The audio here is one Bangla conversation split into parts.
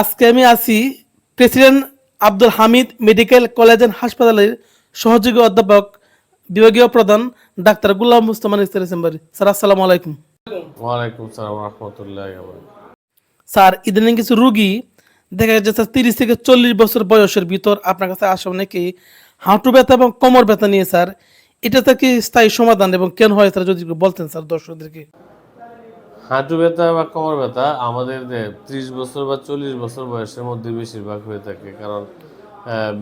আজকে আমি আছি president Abdul Hamid medical college and হাসপাতালের সহযোগী অধ্যাপক বিভাগীয় প্রধান ডাক্তার গুলাম মুস্তমান ইস্তারি চেম্বারি স্যার আসসালামু আলাইকুম। ওয়ালাইকুম সালাম রহমতুল্লাহ স্যার ইদানিং কিছু রুগী দেখা যাচ্ছে স্যার তিরিশ থেকে চল্লিশ বছর বয়সের ভিতর আপনার কাছে আসা অনেকে হাঁটু ব্যথা এবং কোমর ব্যথা নিয়ে স্যার। এটা তো কি স্থায়ী সমাধান এবং কেন হয় স্যার যদি বলতেন স্যার দর্শকদেরকে? হাঁটু ব্যথা বা কোমর ব্যথা আমাদের ত্রিশ বছর বা চল্লিশ বছর বয়সের মধ্যে বেশিরভাগ হয়ে থাকে। কারণ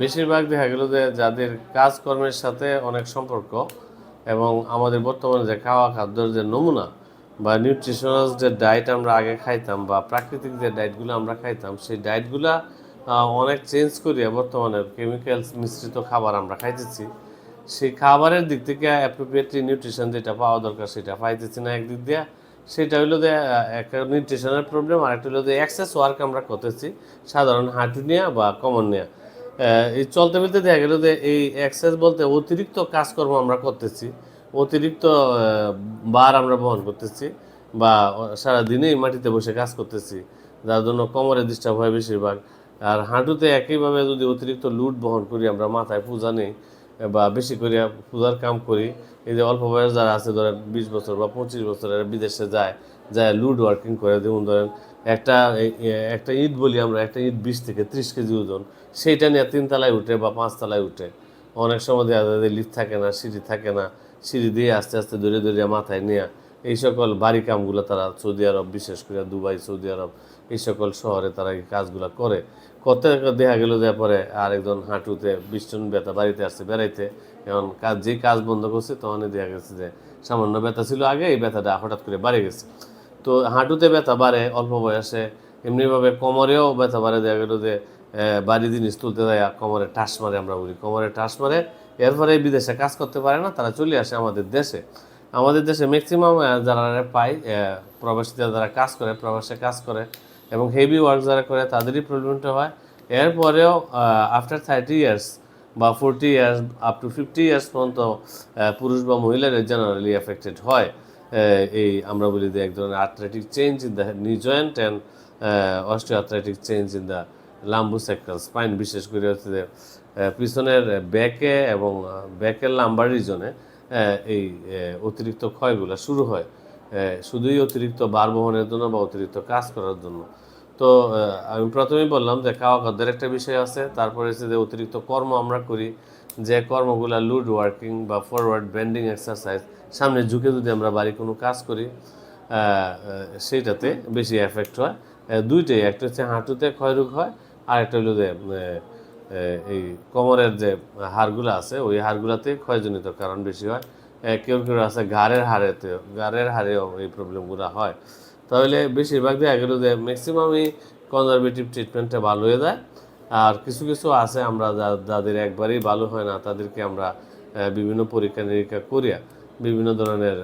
বেশিরভাগ দেখা গেল যে যাদের কাজকর্মের সাথে অনেক সম্পর্ক এবং আমাদের বর্তমানে যে খাওয়া খাদ্যের যে নমুনা বা নিউট্রিশনাল যে ডায়েট আমরা আগে খাইতাম বা প্রাকৃতিক যে ডায়েটগুলো আমরা খাইতাম, সেই ডায়েটগুলা অনেক চেঞ্জ করিয়া বর্তমানে কেমিক্যালস মিশ্রিত খাবার আমরা খাইতেছি। সেই খাবারের দিক থেকে অ্যাপ্রোপ্রিয়েটলি নিউট্রিশন যেটা পাওয়া দরকার সেটা পাইতেছি না একদিক দিয়ে। সেটা হইল যে একটা নিউট্রিশনের প্রবলেম আর একটা হলো যে এক্সেস ওয়ার্ক আমরা করতেছি, সাধারণ হাঁটু নিয়ে বা কমন নিয়ে। এই চলতে ফেলতে দেখা গেল যে এই এক্সেস বলতে অতিরিক্ত কাজকর্ম আমরা করতেছি, অতিরিক্ত বার আমরা বহন করতেছি বা সারাদিনেই মাটিতে বসে কাজ করতেছি, যার জন্য কোমরে ডিস্টার্ব হয় বেশিরভাগ। আর হাঁটুতে একইভাবে যদি অতিরিক্ত লুট বহন করি আমরা, মাথায় পূজা নেই বা বেশি করে পূজার কাম করি, এই যে অল্প বয়স যারা আছে, ধরেন বিশ বছর বা পঁচিশ বছর বিদেশে যায় যায় লুড ওয়ার্কিং করে। যেমন ধরেন একটা একটা ইট বলি আমরা, একটা ইট বিশ থেকে ত্রিশ কেজি ওজন, সেইটা নিয়ে তিন তিনতলায় উঠে বা পাঁচতলায় উঠে। অনেক সময় দেখা যায় লিফট থাকে না, সিঁড়ি থাকে না, সিঁড়ি দিয়ে আস্তে আস্তে ধরে ধরে মাথায় নিয়ে এই সকল বাড়ি কামগুলো তারা সৌদি আরব, বিশেষ করে দুবাই, সৌদি আরব, এই সকল শহরে তারা এই কাজগুলো করে। করতে দেখা গেল যে পরে আরেকজন হাঁটুতে বিষ্টন ব্যথা বাড়িতে আসছে বেড়াইতে। এখন কাজ যে কাজ বন্ধ করছে তখনই দেখা গেছে যে সামান্য ব্যথা ছিল আগে এই ব্যথাটা হঠাৎ করে বাড়ে গেছে। তো হাঁটুতে ব্যথা বাড়ে অল্প বয়সে। এমনিভাবে কোমরেও ব্যথা বাড়ে। দেখা গেল যে বাড়ি জিনিস তুলতে যায় কোমরে টাস মারে আমরা বলি। কোমরে টাস মারে এরপরে বিদেশে কাজ করতে পারে না তারা চলে আসে আমাদের দেশে। আমাদের দেশে ম্যাক্সিমাম যারা পায় আহ, প্রবাসীরা যারা কাজ করে প্রবাসে কাজ করে এবং হেভি ওয়ার্ক যারা করে তাদেরই প্রবলেমটা হয়। এরপরেও আফটার থার্টি ইয়ার্স বা forty years up to fifty years পর্যন্ত পুরুষ বা মহিলারা জেনারেলি এফেক্টেড হয়। এই আমরা বলি যে এক ধরনের arthritic change in the knee joint and osteoarthritic change in the lumbar sector spine বিশেষ করে হচ্ছে যে পিছনের ব্যাকে এবং ব্যাকের লাম্বার রিজনে এই অতিরিক্ত ক্ষয়গুলো শুরু হয়। শুধুই অতিরিক্ত বার বহনের জন্য বা অতিরিক্ত কাজ করার জন্য। তো আমি প্রথমেই বললাম যে খাওয়া খাদ্যের একটা বিষয় আছে, তারপরে হচ্ছে যে অতিরিক্ত কর্ম আমরা করি, যে কর্মগুলো লুড ওয়ার্কিং বা ফরওয়ার্ড বেন্ডিং এক্সারসাইজ সামনে ঝুঁকে যদি আমরা বাড়ি কোনো কাজ করি সেইটাতে বেশি এফেক্ট হয়। দুইটাই, একটা হচ্ছে হাঁটুতে ক্ষয়রোগ হয়, আর একটা হলো যে এই কোমরের যে হাড়গুলো আছে, ওই হাড়গুলোতে ক্ষয়জনিত কারণ বেশি হয়। কেউ কেউ আছে ঘাড়ের হাড়েতে ঘাড়ের হাড়েও এই প্রবলেমগুলো হয়। তাহলে বেশিরভাগ দেখা গেল যে ম্যাক্সিমামই কনজারভেটিভ ট্রিটমেন্টটা ভালো হয়ে যায়। আর কিছু কিছু আছে আমরা যাদের একবারেই ভালো হয় না, তাদেরকে আমরা বিভিন্ন পরীক্ষা নিরীক্ষা করিয়া বিভিন্ন ধরনের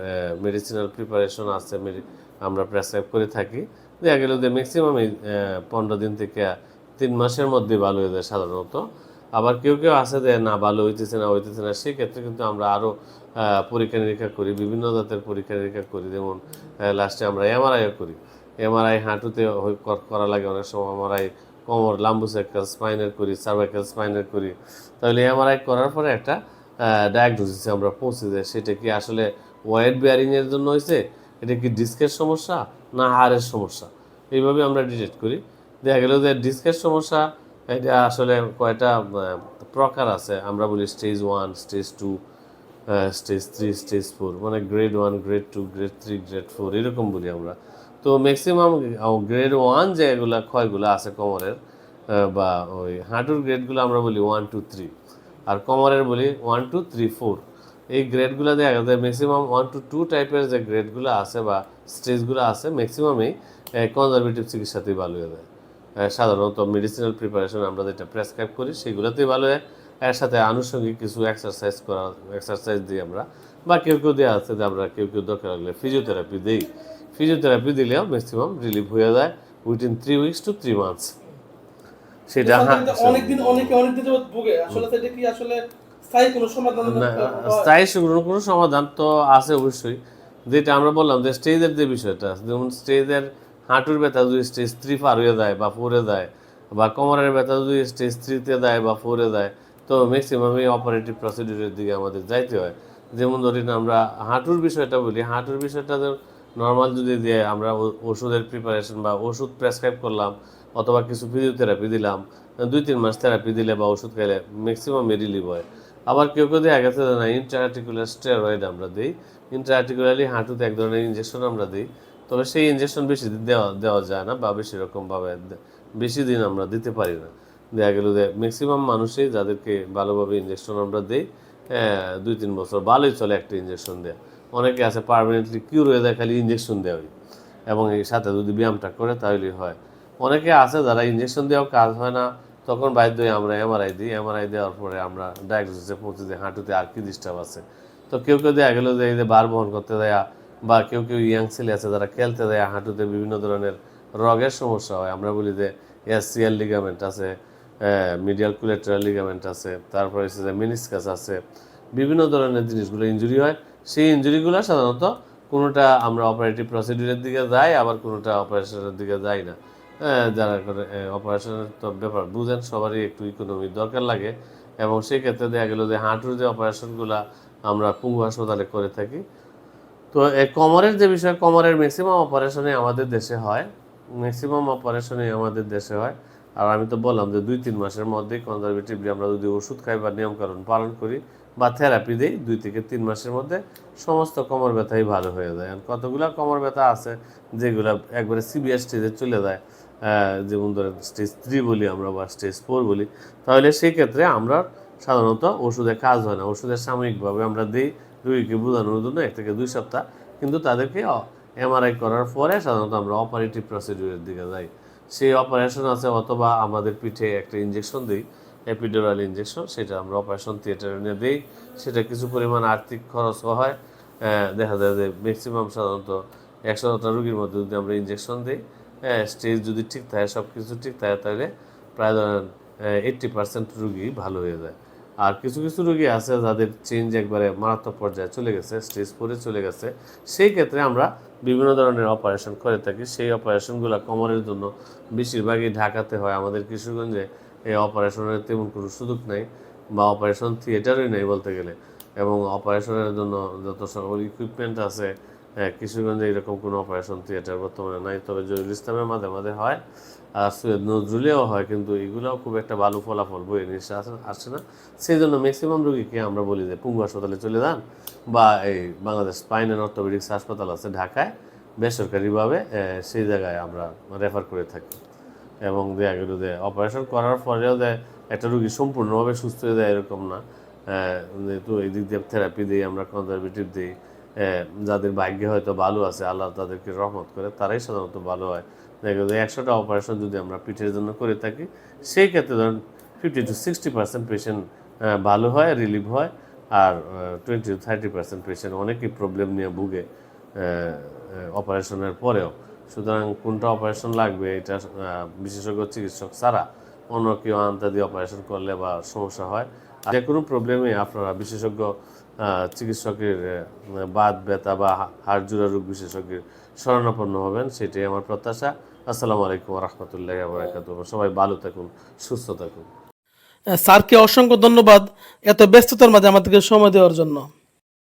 মেডিসিনাল প্রিপারেশন আছে আমরা প্রেসক্রাইব করে থাকি। দেখা গেল যে ম্যাক্সিমামই পনেরো দিন থেকে তিন মাসের মধ্যে ভালো হয়ে যায় সাধারণত। আবার কেউ কেউ আছে যে, না, ভালো হইতেছে না হইতেছে না। সেক্ষেত্রে কিন্তু আমরা আরও পরীক্ষা নিরীক্ষা করি, বিভিন্ন জাতের পরীক্ষা নিরীক্ষা করি। যেমন লাস্টে আমরা এমআরআইও করি। এমআরআই হাঁটুতে কর- লাগে অনেক সময়। এমআরআই কোমর লাম্বুসেক্টাল স্পাইনের করি সার্ভাইকাল স্পাইনের করি। তাহলে এমআরআই করার পরে একটা ডায়াগনোসিসে আমরা পৌঁছে যাই। সেটা কি আসলে ওয়েট বেয়ারিংয়ের জন্য হয়েছে এটা কি ডিস্কের সমস্যা না হাড়ের সমস্যা? এইভাবে আমরা ডিটেক্ট করি। দেখা গেল যে ডিস্কের সমস্যা এটা আসলে কয়টা প্রকার আছে। আমরা বলি stage one stage two stage three stage four মানে grade one grade two grade three grade four এরকম বলি আমরা। তো ম্যাক্সিমাম গ্রেড ওয়ান যে এগুলা ক্ষয়গুলো আছে কোমরের বা ওই হাঁটুর গ্রেডগুলো আমরা বলি ওয়ান টু থ্রি আর কোমরের বলি ওয়ান টু থ্রি ফোর এই গ্রেডগুলো দেখা যায় ম্যাক্সিমাম ওয়ান টু টু টাইপের যে গ্রেডগুলো আছে বা স্টেজগুলো আছে ম্যাক্সিমামই কনজারভেটিভ চিকিৎসাতেই ভালো হয়ে যায় সাধারণত মেডিসিনাল প্রিপারেশন আমরা যেটা প্রেসক্রাইব করি সেগুলোতেই ভালো হয়। এর সাথে আনুষঙ্গিক কিছু এক্সারসাইজ করা এক্সারসাইজ দিই আমরা। বা কেউ কেউ দেওয়া আছে যে আমরা কেউ কেউ দরকার লাগলে ফিজিওথেরাপি দিই। ফিজিওথেরাপি দিলেও ম্যাক্সিমাম রিলিফ হয়ে যায় within three weeks two three months সেটা হ্যাঁ অনেকদিন অনেকে অনেকদিন ভোগে। আসলে সেটা কি আসলে স্থায়ী কোনো সমাধান না, স্থায়ী কোনো সমাধান তো আছে অবশ্যই। যেটা আমরা বললাম যে স্টেজের যে বিষয়টা যেমন স্টেজের হাঁটুর ব্যথা যদি স্টেজ থ্রি পার হয়ে যায় বা ফোরে যায় বা কোমরের ব্যথা যদি স্টেজ থ্রিতে দেয় বা ফোরে দেয়, তো ম্যাক্সিমামই অপারেটিভ প্রসিডিউরের দিকে আমাদের যাইতে হয়। যেমন ধরি না আমরা হাঁটুর বিষয়টা বলি, হাঁটুর বিষয়টা নর্মাল যদি দিয়ে আমরা ওষুধের প্রিপারেশন বা ওষুধ প্রেসক্রাইব করলাম, অথবা কিছু ফিজিওথেরাপি দিলাম, দুই তিন মাস থেরাপি দিলে বা ওষুধ খাইলে ম্যাক্সিমাম রিলিভ হয়। আবার কেউ কেউ দেখা গেছে যে না ইন্টারার্টিকুলার স্টেরয়েড আমরা দিই ইন্টারার্টিকুলারলি হাঁটুতে এক ধরনের ইঞ্জেকশন আমরা দিই তবে সেই ইঞ্জেকশন বেশি দেওয়া দেওয়া যায় না বা বেশি রকমভাবে বেশি দিন আমরা দিতে পারি না। দেখা গেল যে ম্যাক্সিমাম মানুষই যাদেরকে ভালোভাবে ইঞ্জেকশন আমরা দিই হ্যাঁ, দুই তিন বছর ভালোই চলে একটা ইঞ্জেকশন দেওয়া অনেকে আছে পার্মানেন্টলি কিউর হয়ে যায় খালি ইঞ্জেকশন দেওয়াই। এবং এই সাথে যদি ব্যায়ামটা করে তাহলেই হয়। অনেকে আছে যারা ইঞ্জেকশন দেওয়াও কাজ হয় না তখন বাধ্য আমরা এমআরআই দিই। এমআরআই দেওয়ার পরে আমরা ডায়াগনোসিসে পৌঁছে দিই হাঁটুতে আর কি ডিস্টার্ব আছে। তো কেউ কেউ দেখা গেলো যে এই যে বার বহন করতে দেয়া বা কেউ কেউ ইয়াং ছেলে আছে যারা খেলতে দেয়, হাঁটুতে বিভিন্ন ধরনের রগের সমস্যা হয়। আমরা বলি যে এসসিএল লিগামেন্ট আছে মিডিয়াল কুলেট্রাল লিগামেন্ট আছে, তারপরে হচ্ছে যে মিনিসকাস আছে, বিভিন্ন ধরনের জিনিসগুলো ইঞ্জুরি হয়। সেই ইঞ্জুরিগুলো সাধারণত কোনোটা আমরা অপারেটিভ প্রসিডিউরের দিকে যাই, আবার কোনোটা অপারেশনের দিকে যাই না। যারা করে অপারেশনের তো ব্যাপার, বুঝেন সবারই একটু ইকোনমির দরকার লাগে। এবং সেই ক্ষেত্রে দেখা গেলো যে হাঁটুর যে অপারেশনগুলো আমরা পুঙ্গু হাসপাতালে করে থাকি তো কোমরের যে বিষয়, কোমরের ম্যাক্সিমাম অপারেশনে আমাদের দেশে হয়। ম্যাক্সিমাম অপারেশনে আমাদের দেশে হয়। আর আমি তো বললাম যে, দুই তিন মাসের মধ্যে কনজারভেটিভলি আমরা যদি ওষুধ খাই বা নিয়মকানুন পালন করি বা থেরাপি দিই, দুই থেকে তিন মাসের মধ্যে সমস্ত কোমর ব্যথাই ভালো হয়ে যায়। আর কতগুলো কোমর ব্যথা আছে, যেগুলো একবারে সিবিআর স্টেজে চলে যায় যেমন ধরেন স্টেজ থ্রি বলি আমরা বা স্টেজ ফোর বলি, তাহলে সেই ক্ষেত্রে আমরা সাধারণত ওষুধে কাজ হয় না। ওষুধের সাময়িকভাবে আমরা দিই রুগীকে বোঝানোর জন্য এক থেকে দুই সপ্তাহ। কিন্তু তাদেরকে এমআরআই করার পরে সাধারণত আমরা অপারেটিভ প্রসিডিউরের দিকে যাই। সেই অপারেশন আছে অথবা আমাদের পিঠে একটা ইঞ্জেকশন দিই এপিডোরাল ইঞ্জেকশন সেটা আমরা অপারেশন থিয়েটারে নিয়ে দিই সেটা কিছু পরিমাণ আর্থিক খরচও হয়। দেখা যায় যে ম্যাক্সিমাম সাধারণত একশোটা রুগীর মধ্যে যদি আমরা ইঞ্জেকশন দিই স্টেজ যদি ঠিক থাকে সব কিছু ঠিক থাকে, তাহলে প্রায় ধরেন এইট্টি পার্সেন্ট রুগী ভালো হয়ে যায়। আর কিছু কিছু রোগী আছে যাদের চেঞ্জ একবারে মারাত্মক পর্যায়ে চলে গেছে স্টেজ ফোরে চলে গেছে। সেই ক্ষেত্রে আমরা বিভিন্ন ধরনের অপারেশন করে থাকি। সেই অপারেশনগুলো কোমরের জন্য বেশিরভাগই ঢাকাতে হয়। আমাদের কিশোরগঞ্জে এই অপারেশনের তেমন কোনো সুযোগ নেই বা অপারেশন থিয়েটারই নেই বলতে গেলে। এবং অপারেশনের জন্য যত সকল ইকুইপমেন্ট আছে হ্যাঁ, কিশোরগঞ্জে এরকম কোনো অপারেশন থিয়েটার বর্তমানে নাই তবে জহিরুল ইসলামের মাঝে মাঝে হয়। আর সৈয়দ নজরুলেও হয় কিন্তু এগুলোও খুব একটা ভালো ফলাফল বই নিয়ে আসে আসছে না। সেই জন্য ম্যাক্সিমাম রোগীকে আমরা বলি যে পুঙ্গু হাসপাতালে চলে যান বা এই বাংলাদেশ স্পাইন অ্যান্ড অর্থোপেডিক্স হাসপাতাল আছে ঢাকায় বেসরকারিভাবে সেই জায়গায় আমরা রেফার করে থাকি। এবং দেখা গেল যে অপারেশন করার পরেও যে একটা রুগী সম্পূর্ণভাবে সুস্থ হয়ে যায় এরকম না। তো এই দিক দিয়ে থেরাপি দিই আমরা কনজারভেটিভ দিই যাদের ভাগ্যে হয়তো ভালো আছে, আল্লাহ তাদেরকে রহমত করে, তারাই সাধারণত ভালো হয়। দেখা গেল একশোটা অপারেশন যদি আমরা পিঠের জন্য করে থাকি, সেই ক্ষেত্রে ধরেন fifty to sixty percent patient ভালো হয় রিলিভ হয়, আর twenty to thirty percent patient অনেকই প্রবলেম নিয়ে ভুগে অপারেশনের পরেও। সুতরাং কোনটা অপারেশন লাগবে এটা বিশেষজ্ঞ চিকিৎসক ছাড়া অন্য কেউ আনতে দিয়ে অপারেশন করলে বা সমস্যা হয় যে কোনো প্রবলেমে আপনারা বিশেষজ্ঞ চিকিৎসকের বাদ ব্যথা বা হাড় জোড়া রোগ বিশেষজ্ঞের শরণাপন্ন হবেন, সেটাই আমার প্রত্যাশা। আসসালামু আলাইকুম রহমতুল্লাহ বরাকাত সবাই ভালো থাকুন, সুস্থ থাকুন। স্যারকে অসংখ্য ধন্যবাদ এত ব্যস্ততার মাঝে আমাদেরকে সময় দেওয়ার জন্য।